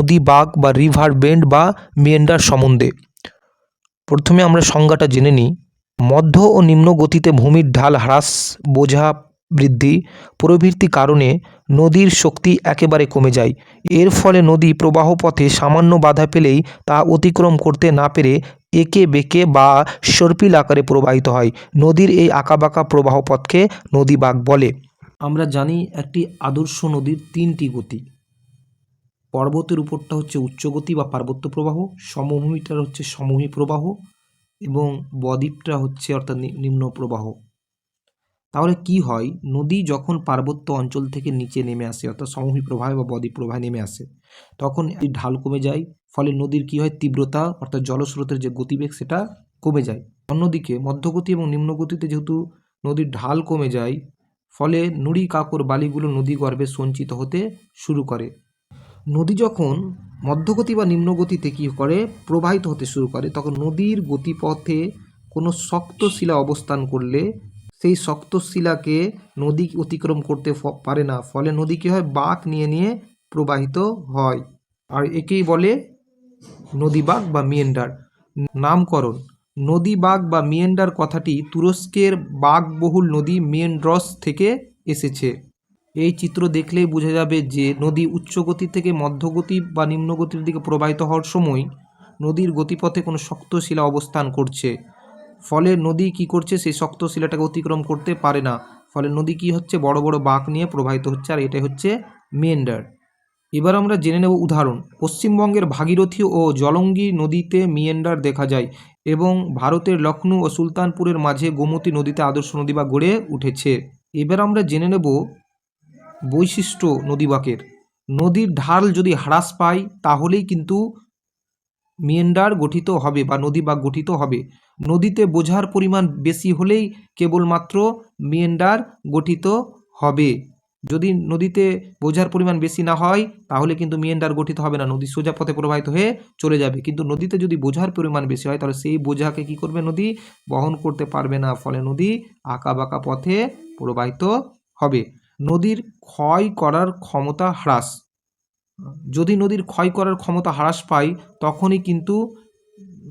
নদী বাগ বা river bend বা মেন্ডার সম্বন্ধে। প্রথমে আমরা সংজ্ঞাটা জেনে নিই। মধ্য ও নিম্ন গতিতে ভূমির ঢাল হ্রাস, বোঝা বৃদ্ধি প্রভৃতি কারণে নদীর শক্তি একেবারে কমে যায়। এর ফলে নদী প্রবাহ পথে সামান্য বাধা পেলেই তা অতিক্রম করতে না পেরে এঁকে বেঁকে বা সর্পিল আকারে প্রবাহিত হয়। নদীর এই আঁকাবাঁকা প্রবাহ পথকে নদীবাগ বলে। আমরা জানি একটি আদর্শ নদীর তিনটি গতি। পর্বতের উপরটা হচ্ছে উচ্চগতি বা পার্বত্য প্রবাহ, সমভূমিটার হচ্ছে সমভূমি প্রবাহ এবং বদ্বীপটা হচ্ছে অর্থাৎ নিম্ন প্রবাহ। তাহলে কি হয়? নদী যখন পার্বত্য অঞ্চল থেকে নিচে নেমে আসে, অর্থাৎ সমভূমি প্রবাহে বা বদ্বীপ প্রবাহে নেমে আসে, তখন ঢাল কমে যায়, ফলে নদীর কি হয়? তীব্রতা, অর্থাৎ জলস্রোতের যে গতিবেগ, সেটা কমে যায়। অন্যদিকে মধ্যগতি এবং নিম্নগতিতে যেহেতু নদীর ঢাল কমে যায়, ফলে নুড়ি কাকর বালিগুলো নদী গর্ভে সঞ্চিত হতে শুরু করে। নদী যখন মধ্যগতি বা নিম্নগতিতে কী করে, প্রবাহিত হতে শুরু করে, তখন নদীর গতিপথে কোনো শক্ত শিলা অবস্থান করলে সেই শক্ত শিলাকে নদী অতিক্রম করতে পারে না। ফলে নদী কী হয়? বাঁক নিয়ে নিয়ে প্রবাহিত হয়। আর একেই বলে নদী বাঘ বা মিয়েন্ডার। নামকরণ। নদীবাগ বা মিয়েন্ডার কথাটি তুরস্কের বাগবহুল নদী মিয়েন্ড্রস থেকে এসেছে। এই চিত্র দেখলেই বোঝা যাবে যে নদী উচ্চ গতি থেকে মধ্যগতি বা নিম্নগতির দিকে প্রবাহিত হওয়ার সময় নদীর গতিপথে কোনো শক্ত শিলা অবস্থান করছে। ফলে নদী কি করছে সেই শক্ত শিলাটাকে অতিক্রম করতে পারে না। ফলে নদী কি হচ্ছে? বড় বড় বাঁক নিয়ে প্রবাহিত হচ্ছে আর এটাই হচ্ছে মেন্ডার এবার আমরা জেনে নেব উদাহরণ। পশ্চিমবঙ্গের ভাগীরথী ও জলঙ্গি নদীতে মিয়েন্ডার দেখা যায় এবং ভারতের লখনৌ ও সুলতানপুরের মাঝে গোমতী নদীতে আদর্শ নদী বা গড়ে উঠেছে। এবার আমরা জেনে নেব বৈশিষ্ট্য নদীবাঁকের। নদীর ঢাল যদি হ্রাস পায়, তাহলেই কিন্তু মিয়েন্ডার গঠিত হবে বা নদীবাগ গঠিত হবে। নদীতে বোঝার পরিমাণ বেশি হলেই কেবলমাত্র মিয়েন্ডার গঠিত হবে। যদি নদীতে বোঝার পরিমাণ বেশি না হয়, তাহলে কিন্তু মিয়েন্ডার গঠিত হবে না। নদী সোজা পথে প্রবাহিত হয়ে চলে যাবে। কিন্তু নদীতে যদি বোঝার পরিমাণ বেশি হয়, তাহলে সেই বোঝাকে কি করবে? নদী বহন করতে পারবে না। ফলে নদী আঁকা বাঁকা পথে প্রবাহিত হবে। নদীর ক্ষয় করার ক্ষমতা হ্রাস। যদি নদীর ক্ষয় করার ক্ষমতা হ্রাস পায় তখনই কিন্তু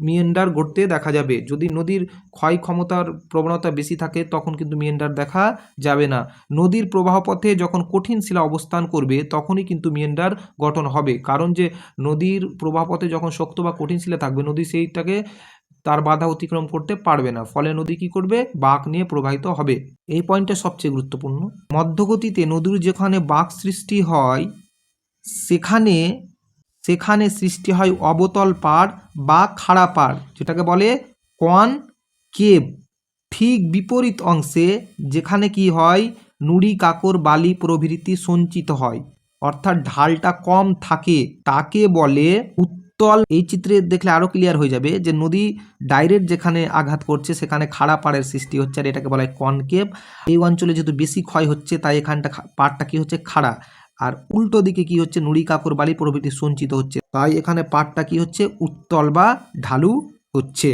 মিয়েন্ডার ঘটতে দেখা যাবে। যদি নদীর ক্ষয় ক্ষমতার প্রবণতা বেশি থাকে, তখন কিন্তু মিয়েন্ডার দেখা যাবে না। নদীর প্রবাহ পথে যখন কঠিন শিলা অবস্থান করবে, তখনই কিন্তু মিয়েন্ডার গঠন হবে। কারণ যে নদীর প্রবাহ পথে যখন শক্ত বা কঠিন শিলা থাকবে, নদী সেইটাকে তার বাধা অতিক্রম করতে পারবে না। ফলে নদী কি করবে? বাঁক নিয়ে প্রবাহিত হবে। এই পয়েন্টটা সবচেয়ে গুরুত্বপূর্ণ। মধ্যগতিতে নদীর যেখানে বাঁক সৃষ্টি হয়, সেখানে সেখানে সৃষ্টি হয় অবতল পাড় বা খাড়া পাড়, যেটাকে বলে কন কেব ঠিক বিপরীত অংশে যেখানে কি হয়? নুড়ি, কাকর, বালি প্রভৃতি সঞ্চিত হয়। অর্থাৎ ঢালটা কম থাকে, তাকে বলে উত্তল, এই চিত্রে দেখলে আরও ক্লিয়ার হয়ে যাবে যে নদী ডাইরেক্ট যেখানে আঘাত করছে, সেখানে খাড়া পাড়ের সৃষ্টি হচ্ছে আর এটাকে বলা হয় কনকেপ এই অঞ্চলে যেহেতু বেশি ক্ষয় হচ্ছে, তাই এখানটা পাড়টা কি হচ্ছে? খাড়া। আর উল্টো দিকে কি হচ্ছে? নুড়ি কাকর বালি প্রভৃতি সঞ্চিত হচ্ছে। তাই এখানে পাটটা কি হচ্ছে? উত্তল বা ঢালু হচ্ছে।